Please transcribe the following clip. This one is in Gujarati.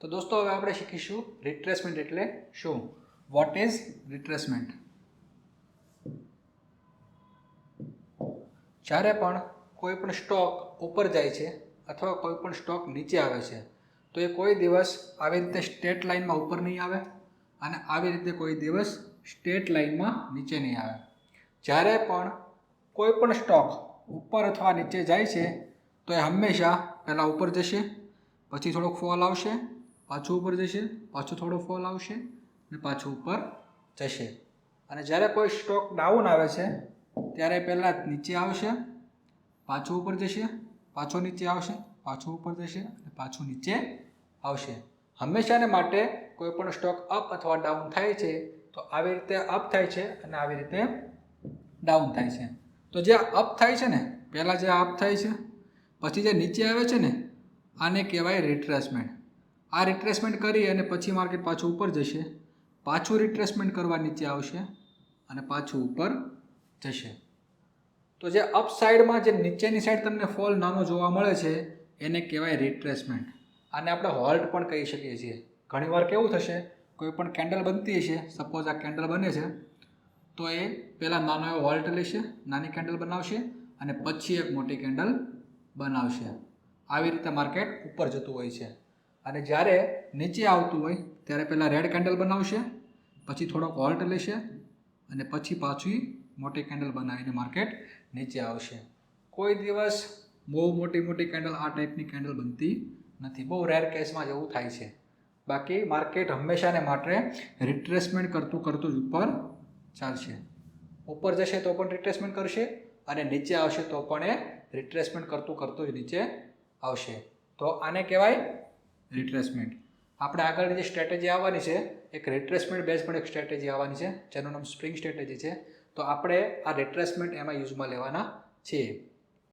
તો દોસ્તો, હવે આપણે શીખીશું રિટ્રેસમેન્ટ એટલે શું? વોટ ઇઝ રિટ્રેસમેન્ટ જ્યારે પણ કોઈ પણ સ્ટોક ઉપર જાય છે અથવા કોઈ પણ સ્ટોક નીચે આવે છે, તો એ કોઈ દિવસ આવી રીતે સ્ટેટ લાઇનમાં ઉપર નહીં આવે અને આવી રીતે કોઈ દિવસ સ્ટેટ લાઇનમાં નીચે નહીં આવે. જ્યારે પણ કોઈ પણ સ્ટોક ઉપર અથવા નીચે જાય છે, તો એ હંમેશા પહેલાં ઉપર જશે, પછી થોડોક ફોલ આવશે પાછું ઉપર જશે, પાછું થોડો ફોલ આવશે અને પાછું ઉપર જશે. અને જ્યારે કોઈ સ્ટોક ડાઉન આવે છે, ત્યારે પહેલાં નીચે આવશે, પાછું ઉપર જશે, પાછો નીચે આવશે, પાછું ઉપર જશે અને પાછું નીચે આવશે. હંમેશાને માટે કોઈ પણ સ્ટોક અપ અથવા ડાઉન થાય છે, તો આવી રીતે અપ થાય છે અને આવી રીતે ડાઉન થાય છે. તો જે અપ થાય છે ને, પહેલાં જે અપ થાય છે, પછી જે નીચે આવે છે ને, આને કહેવાય રિટ્રેસમેન્ટ આ રિટ્રેસમેન્ટ કરી અને પછી માર્કેટ પાછું ઉપર જશે. પાછું રિટ્રેસમેન્ટ કરવા નીચે આવશે અને પાછું ઉપર જશે. તો જે અપ સાઈડમાં જે નીચેની સાઈડ તમને ફોલ નાનો જોવા મળે છે, એને કહેવાય રિટ્રેસમેન્ટ આને આપણે હોલ્ટ પણ કહી શકીએ છીએ. ઘણીવાર કેવું થશે, કોઈ પણ કેન્ડલ બનતી હશે સપોઝ આ કેન્ડલ બને છે, તો એ પહેલાં નાનો એવો હોલ્ટ લેશે, નાની કેન્ડલ બનાવશે અને પછી એક મોટી કેન્ડલ બનાવશે. આવી રીતે માર્કેટ ઉપર જતું હોય છે. અને જ્યારે નીચે આવતું હોય, ત્યારે પહેલાં રેડ કેન્ડલ બનાવશે, પછી થોડોક હોલ્ટ લેશે, અને પછી પાછી મોટી કેન્ડલ બનાવીને માર્કેટ નીચે આવશે. કોઈ દિવસ બહુ મોટી મોટી કેન્ડલ આ ટાઈપની કેન્ડલ બનતી નથી. બહુ રેર કેસમાં એવું થાય છે. બાકી માર્કેટ હંમેશાને માટે રિટ્રેસમેન્ટ કરતું કરતું જ ઉપર ચાલશે. ઉપર જશે તો પણ રિટ્રેસમેન્ટ કરશે, અને નીચે આવશે તો પણ એ રિટ્રેસમેન્ટ કરતું કરતું જ નીચે આવશે. તો આને કહેવાય રિટ્રેસમેન્ટ આપણે આગળની જે સ્ટ્રેટેજી આવવાની છે, એક રિટ્રેસમેન્ટ બેઝ પણ એક સ્ટ્રેટેજી આવવાની છે, જેનું નામ સ્પ્રિંગ સ્ટ્રેટેજી છે. તો આપણે આ રિટ્રેસમેન્ટ એમાં યુઝમાં લેવાના છીએ.